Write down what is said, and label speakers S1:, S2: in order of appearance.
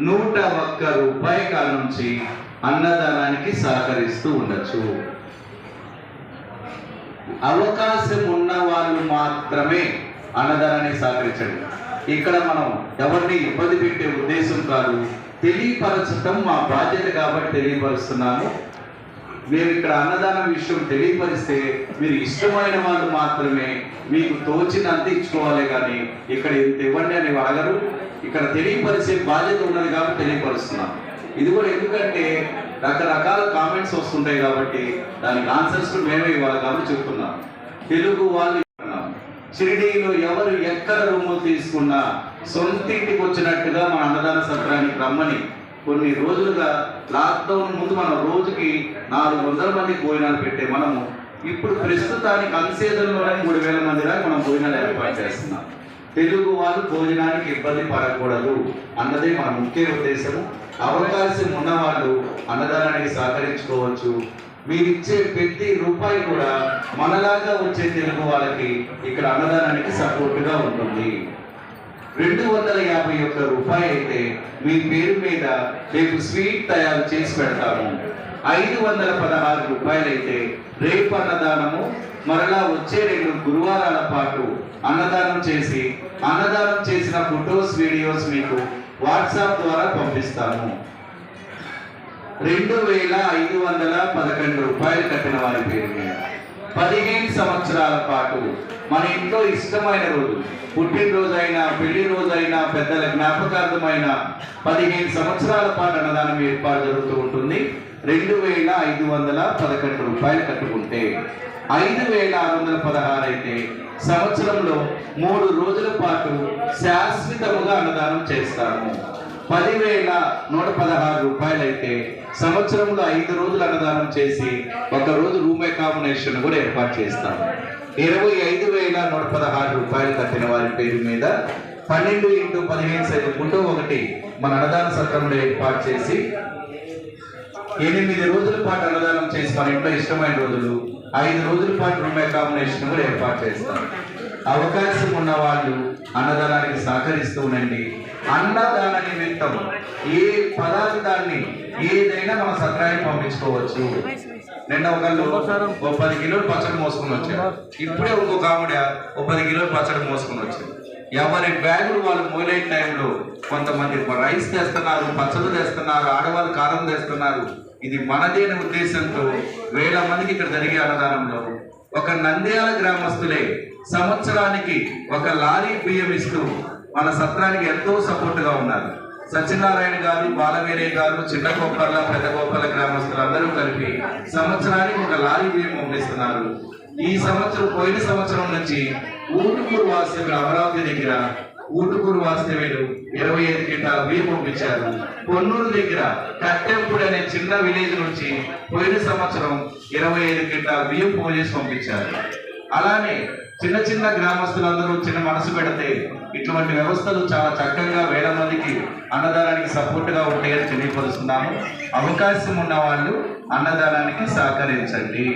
S1: నూట ఒక్క రూపాయి కాల నుంచి అన్నదానానికి సహకరిస్తూ ఉండొచ్చు. అవకాశం ఉన్న వాళ్ళు మాత్రమే అన్నదానాన్ని సహకరించండి. ఇక్కడ మనం ఎవరిని ఇబ్బంది పెట్టే ఉద్దేశం కాదు. తెలియపరచటం మా బాధ్యత కాబట్టి తెలియపరుస్తున్నాము. మేము ఇక్కడ అన్నదానం విషయం తెలియపరిస్తే మీరు ఇష్టమైన వాళ్ళు మాత్రమే మీకు తోచినంత ఇచ్చుకోవాలి కానీ ఇక్కడ ఇంత ఇవ్వండి అని అడగరు. ఇక్కడ తెలియపరిచే బాధ్యత ఉన్నది కాబట్టి తెలియపరుస్తున్నాం ఇది కూడా ఎందుకంటే రకరకాల కామెంట్స్ వస్తుంటాయి కాబట్టి దానికి ఆన్సర్స్ మేమే ఇవ్వాలి కాబట్టి చెప్తున్నాం. తెలుగు వాళ్ళు షిరిడీలో ఎవరు ఎక్కడ రూములు తీసుకున్నా సొంత ఇంటికి వచ్చినట్టుగా మన అన్నదాన సత్రానికి రమ్మని కొన్ని రోజులుగా లాక్డౌన్ ముందు మనం రోజుకి నాలుగు వందల మంది భోజనాలు పెట్టే మనము ఇప్పుడు ప్రస్తుతానికి అన్సేదంలోనే మూడు వేల మంది దాకా మనం భోజనాలు ఏర్పాటు చేస్తున్నాం. తెలుగు వాళ్ళు భోజనానికి ఇబ్బంది పడకూడదు అన్నదే మన ముఖ్య ఉద్దేశము. అవకాశం ఉన్నవాళ్ళు అన్నదానానికి సహకరించుకోవచ్చు. మీరిచ్చే ప్రతి రూపాయి కూడా మనలాగా వచ్చే తెలుగు వాళ్ళకి ఇక్కడ అన్నదానానికి సపోర్ట్గా ఉంటుంది. రెండు వందల యాభై ఒక్క రూపాయి అయితే మీ పేరు మీద రేపు స్వీట్ తయారు చేసి పెడతాము. ఐదు వందల పదహారు రూపాయలైతే రేపు అన్నదానము మరలా వచ్చే రెండు గురువారాల పాటు అన్నదానం చేసి అన్నదానం చేసిన ఫొటోస్ వీడియోస్ మీకు వాట్సాప్ ద్వారా పంపిస్తాము. రెండు వేల ఐదు వందల పదకొండు రూపాయలు కట్టిన వారి పేరు మీద. పదిహేను సంవత్సరాల పాటు మన ఇంట్లో ఇష్టమైన రోజు పుట్టినరోజైనా పెళ్ళి రోజైనా పెద్దల జ్ఞాపకార్థమైన పదిహేను సంవత్సరాల పాటు అన్నదానం ఏర్పాటు జరుగుతూ ఉంటుంది. రెండు వేల ఐదు వందల పదకొండు రూపాయలు కట్టుకుంటే ఐదు వేల ఆరు వందల పదహారు అయితే సంవత్సరంలో మూడు రోజుల పాటు శాశ్వతముగా అన్నదానం చేస్తాము. పదివేల నూట పదహారు రూపాయలైతే సంవత్సరంలో ఐదు రోజులు అన్నదానం చేసి ఒక రోజు రూమ్ అకామిడేషన్ కూడా ఏర్పాటు చేస్తాం. ఇరవై ఐదు వేల నూట పదహారు రూపాయలు కట్టిన వారి పేరు మీద పన్నెండు ఇంటూ పదిహేను సైజు ఒకటి మన అన్నదాన సత్రంలో ఏర్పాటు చేసి ఎనిమిది రోజుల పాటు అన్నదానం చేసి మన ఇంట్లో ఇష్టమైన రోజులు ఐదు రోజుల పాటు రూమ్ అకామిడేషన్ కూడా ఏర్పాటు చేస్తాం. అవకాశం ఉన్న వాళ్ళు అన్నదానానికి సహకరిస్తూ ఉండండి అన్నదాన నిమిత్తం ఏ పదార్థాన్ని ఏదైనా మన సత్రానికి పంపించుకోవచ్చు. నిన్న ఒకళ్ళు ఓ పది కిలోలు పచ్చడి మోసుకుని వచ్చారు. ఇప్పుడే ఇంకొక ఆవిడ ఓ పది కిలోలు పచ్చడి మోసుకుని వచ్చారు. ఎవరి బ్యాగులు వాళ్ళు మొదలైన టైంలో కొంతమంది రైస్ తెస్తున్నారు పచ్చళ్ళు తెస్తున్నారు ఆడవాళ్ళు కారం తెస్తున్నారు. ఇది మనదే ఉద్దేశంతో వేల మందికి ఇక్కడ జరిగే అన్నదానంలో ఒక నంద్యాల గ్రామస్తులే సంవత్సరానికి ఒక లారీ బియ్యం ఇస్తూ మన సత్రానికి ఎంతో సపోర్ట్గా ఉన్నారు. సత్యనారాయణ గారు బాలవీరయ్య గారు చిన్న గోపాల పెద్ద గోపాల గ్రామస్తులు అందరూ కలిపి సంవత్సరానికి ఒక లారీ బియ్యం పంపిస్తున్నారు. ఈ సంవత్సరం పోయిన సంవత్సరం నుంచి ఊటుకూరు వాస్తవ్యులు అమరావతి దగ్గర ఊటుకూరు వాస్తవ్యులు ఇరవై ఐదు కింటాల బియ్యం పంపించారు. పొన్నూరు దగ్గర కట్టెంపుడు అనే చిన్న విలేజ్ నుంచి పోయిన సంవత్సరం ఇరవై ఐదు కింటాల బియ్యం పోలీసు పంపించారు. అలానే చిన్న చిన్న గ్రామస్తులందరూ చిన్న మనసు పెడితే ఇటువంటి వ్యవస్థలు చాలా చక్కగా వేల మందికి అన్నదానానికి సపోర్ట్గా ఉంటాయని తెలియపరుస్తున్నాము. అవకాశం ఉన్న వాళ్ళు అన్నదానానికి సహకరించండి.